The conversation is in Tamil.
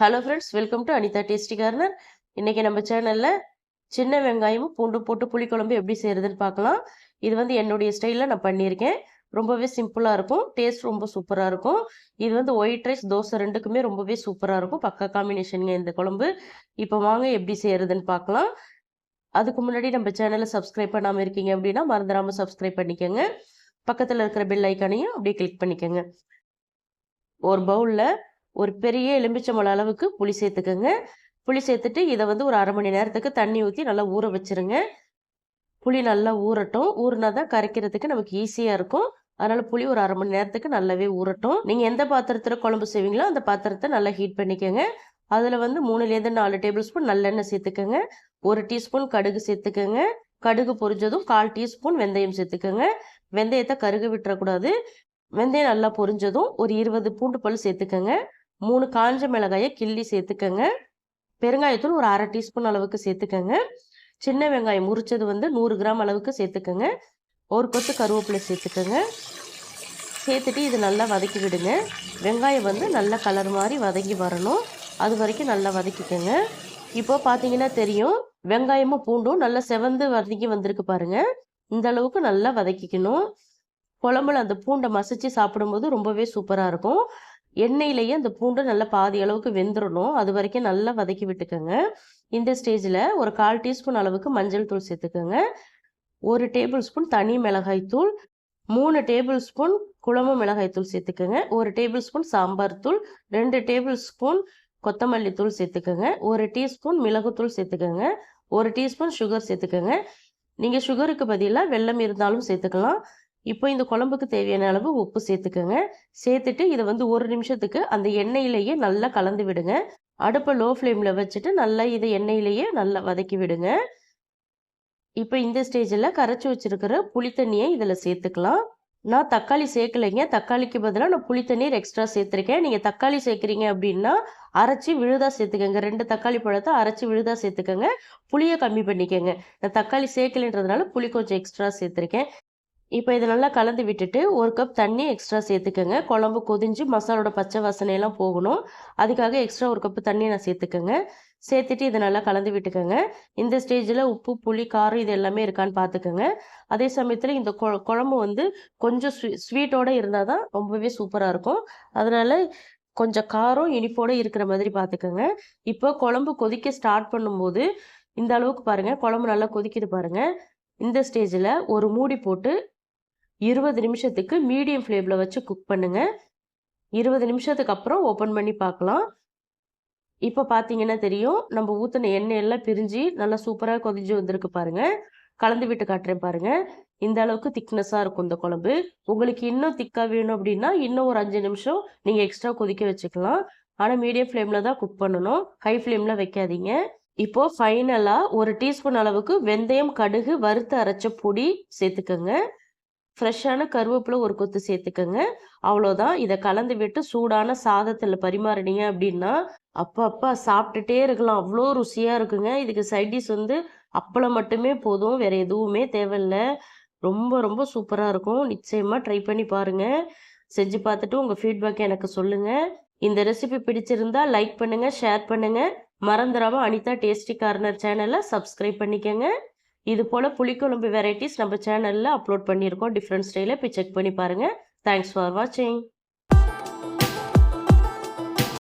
Hello friends welcome to Anitha tasty corner இன்றைக்கி நம்ம சேனலில் சின்ன வெங்காயமும் பூண்டு போட்டு புளிக்குழம்பு எப்படி செய்கிறதுன்னு பார்க்கலாம். இது வந்து என்னுடைய ஸ்டைலில் நான் பண்ணியிருக்கேன். ரொம்பவே சிம்பிளாக இருக்கும். டேஸ்ட் ரொம்ப சூப்பராக இருக்கும். இது வந்து ஒயிட் ரைஸ் தோசை ரெண்டுக்குமே ரொம்பவே சூப்பராக இருக்கும். பக்கா காம்பினேஷனுங்க இந்த குழம்பு. இப்போ வாங்க எப்படி செய்கிறதுன்னு பார்க்கலாம். அதுக்கு முன்னாடி நம்ம சேனலை சப்ஸ்கிரைப் பண்ணாமல் இருக்கீங்க அப்படின்னா மறந்துடாமல் சப்ஸ்கிரைப் பண்ணிக்கோங்க. பக்கத்தில் இருக்கிற பெல் ஐக்கானையும் அப்படியே கிளிக் பண்ணிக்கோங்க. ஒரு பவுலில் ஒரு பெரிய எலும்பிச்சம்பழம் அளவுக்கு புளி சேர்த்துக்கோங்க. புளி சேர்த்துட்டு இதை வந்து ஒரு அரை மணி நேரத்துக்கு தண்ணி ஊற்றி நல்லா ஊற வச்சிருங்க. புளி நல்லா ஊறட்டும். ஊறினா தான் கரைக்கிறதுக்கு நமக்கு ஈஸியாக இருக்கும். அதனால் புளி ஒரு அரை மணி நேரத்துக்கு நல்லாவே ஊறட்டும். நீங்கள் எந்த பாத்திரத்தில் குழம்பு செய்வீங்களோ அந்த பாத்திரத்தை நல்லா ஹீட் பண்ணிக்கோங்க. அதில் வந்து மூணுலேருந்து நாலு டேபிள் ஸ்பூன் நல்லெண்ணெய் சேர்த்துக்கோங்க. ஒரு டீஸ்பூன் கடுகு சேர்த்துக்கோங்க. கடுகு பொரிஞ்சதும் கால் டீஸ்பூன் வெந்தயம் சேர்த்துக்கோங்க. வெந்தயத்தை கருகு விட்டுறக்கூடாது. வெந்தயம் நல்லா பொரிஞ்சதும் ஒரு இருபது பூண்டு பல் சேர்த்துக்கோங்க. மூணு காஞ்ச மிளகாயை கிள்ளி சேர்த்துக்கோங்க. பெருங்காயத்தூள் ஒரு அரை டீஸ்பூன் அளவுக்கு சேர்த்துக்கோங்க. சின்ன வெங்காயம் முறிச்சது வந்து நூறு கிராம் அளவுக்கு சேர்த்துக்கோங்க. ஒரு கொத்து கருவேப்பிலை சேர்த்துக்கோங்க. சேர்த்துட்டு இது நல்லா வதக்கி விடுங்க வெங்காயம் வந்து நல்ல கலர் மாதிரி வதங்கி வரணும். அது வரைக்கும் நல்லா வதக்கிக்கோங்க. இப்போது பார்த்தீங்கன்னா தெரியும் வெங்காயமும் பூண்டும் நல்லா செவந்து வதக்கி வந்திருக்கு பாருங்க. இந்த அளவுக்கு நல்லா வதக்கிக்கணும். குழம்புல அந்த பூண்டை மசிச்சு சாப்பிடும்போது ரொம்பவே சூப்பராக இருக்கும். எண்ணெயிலேயே அந்த பூண்டு நல்லா பாதி அளவுக்கு வெந்துடணும் அது வரைக்கும் நல்லா வதக்கி விட்டுக்கோங்க. இந்த ஸ்டேஜில் ஒரு கால் டீஸ்பூன் அளவுக்கு மஞ்சள் தூள் சேர்த்துக்கோங்க. ஒரு டேபிள் ஸ்பூன் தனி மிளகாய் தூள் மூணு டேபிள் ஸ்பூன் குழம்பு மிளகாய் தூள் சேர்த்துக்கோங்க. ஒரு டேபிள் ஸ்பூன் சாம்பார் தூள் ரெண்டு டேபிள் ஸ்பூன் கொத்தமல்லி தூள் சேர்த்துக்கோங்க. ஒரு டீஸ்பூன் மிளகுத்தூள் சேர்த்துக்கோங்க. ஒரு டீஸ்பூன் சுகர் சேர்த்துக்கோங்க. நீங்கள் சுகருக்கு பதிலாக வெள்ளம் இருந்தாலும் சேர்த்துக்கலாம். இப்போ இந்த குழம்புக்கு தேவையான அளவு உப்பு சேர்த்துக்கோங்க. சேர்த்துட்டு இதை வந்து ஒரு நிமிஷத்துக்கு அந்த எண்ணெயிலேயே நல்லா கலந்து விடுங்க. அடுப்பை லோ ஃப்ளேமில் வச்சுட்டு நல்லா இதை எண்ணெயிலேயே நல்லா வதக்கி விடுங்க. இப்போ இந்த ஸ்டேஜில் கரைச்சி வச்சிருக்கிற புளித்தண்ணியை இதில் சேர்த்துக்கலாம். நான் தக்காளி சேர்க்கலைங்க. தக்காளிக்கு பதிலாக நான் புளித்தண்ணீர் எக்ஸ்ட்ரா சேர்த்துருக்கேன். நீங்கள் தக்காளி சேர்க்குறீங்க அப்படின்னா அரைச்சி விழுதா சேர்த்துக்கோங்க. ரெண்டு தக்காளி பழத்தை அரைச்சி விழுதா சேர்த்துக்கோங்க. புளியை கம்மி பண்ணிக்கோங்க. நான் தக்காளி சேர்க்கலைன்றதுனால புளி கொஞ்சம் எக்ஸ்ட்ரா சேர்த்துருக்கேன். இப்போ இதை நல்லா கலந்து விட்டுட்டு ஒரு கப் தண்ணி எக்ஸ்ட்ரா சேர்த்துக்கோங்க. குழம்பு கொதிஞ்சு மசாலோட பச்சை வாசனையெல்லாம் போகணும். அதுக்காக எக்ஸ்ட்ரா ஒரு கப்பு தண்ணி நான் சேர்த்துக்கோங்க. சேர்த்துட்டு இதை நல்லா கலந்து விட்டுக்கோங்க. இந்த ஸ்டேஜில் உப்பு புளி காரம் இது எல்லாமே இருக்கான்னு பார்த்துக்கோங்க அதே சமயத்தில் இந்த குழம்பு வந்து கொஞ்சம் ஸ்வீ ஸ்வீட்டோடு இருந்தால் தான் ரொம்பவே சூப்பராக இருக்கும். அதனால் கொஞ்சம் காரம் இனிப்போடு இருக்கிற மாதிரி பார்த்துக்கோங்க இப்போ குழம்பு கொதிக்க ஸ்டார்ட் பண்ணும்போது இந்த அளவுக்கு பாருங்கள் குழம்பு நல்லா கொதிக்குது பாருங்கள் இந்த ஸ்டேஜில் ஒரு மூடி போட்டு இருபது நிமிஷத்துக்கு மீடியம் ஃப்ளேமில் வச்சு குக் பண்ணுங்கள் இருபது நிமிஷத்துக்கு அப்புறம் ஓப்பன் பண்ணி பார்க்கலாம். இப்போ பார்த்தீங்கன்னா தெரியும் நம்ம ஊற்றின எண்ணெய் எல்லாம் பிரிஞ்சு நல்லா சூப்பராக கொதிஞ்சு வந்திருக்கு பாருங்கள் கலந்து விட்டு காட்டுறேன் பாருங்கள் இந்த அளவுக்கு திக்னஸாக இருக்கும் இந்த குழம்பு. உங்களுக்கு இன்னும் திக்காக வேணும் அப்படின்னா இன்னும் ஒரு அஞ்சு நிமிஷம் நீங்கள் எக்ஸ்ட்ரா கொதிக்க வச்சுக்கலாம். ஆனால் மீடியம் ஃப்ளேமில் தான் குக் பண்ணணும். ஹை ஃப்ளேமில் வைக்காதீங்க. இப்போ ஃபைனலாக ஒரு டீஸ்பூன் அளவுக்கு வெந்தயம் கடுகு வறுத்து அரைச்ச பொடி சேர்த்துக்கோங்க. ஃப்ரெஷ்ஷான கருவேப்பிலை ஒரு கொத்து சேர்த்துக்கோங்க. அவ்வளோதான் இதை கலந்து விட்டு சூடான சாதத்தில் பரிமாறினீங்க அப்படின்னா அப்பா அப்பா சாப்பிட்டுட்டே இருக்கலாம். அவ்வளோ ருசியாக இருக்குங்க. இதுக்கு சைடிஷ் வந்து அப்பளம் மட்டுமே போதும். வேறு எதுவுமே தேவையில்லை. ரொம்ப ரொம்ப சூப்பராக இருக்கும். நிச்சயமாக ட்ரை பண்ணி பாருங்கள் செஞ்சு பார்த்துட்டு உங்கள் ஃபீட்பேக் எனக்கு சொல்லுங்கள் இந்த ரெசிபி பிடிச்சிருந்தா லைக் பண்ணுங்கள் ஷேர் பண்ணுங்கள் மறந்துடாமல் அனிதா டேஸ்டி கார்னர் சேனலை சப்ஸ்கிரைப் பண்ணிக்கோங்க. இது போல் புளிக்குழம்பு வெரைட்டிஸ் நம்ம சேனலில் அப்லோட் பண்ணியிருக்கோம். டிஃப்ரெண்ட் ஸ்டைலில் போய் செக் பண்ணி பாருங்கள் தேங்க்ஸ் ஃபார் வாட்சிங்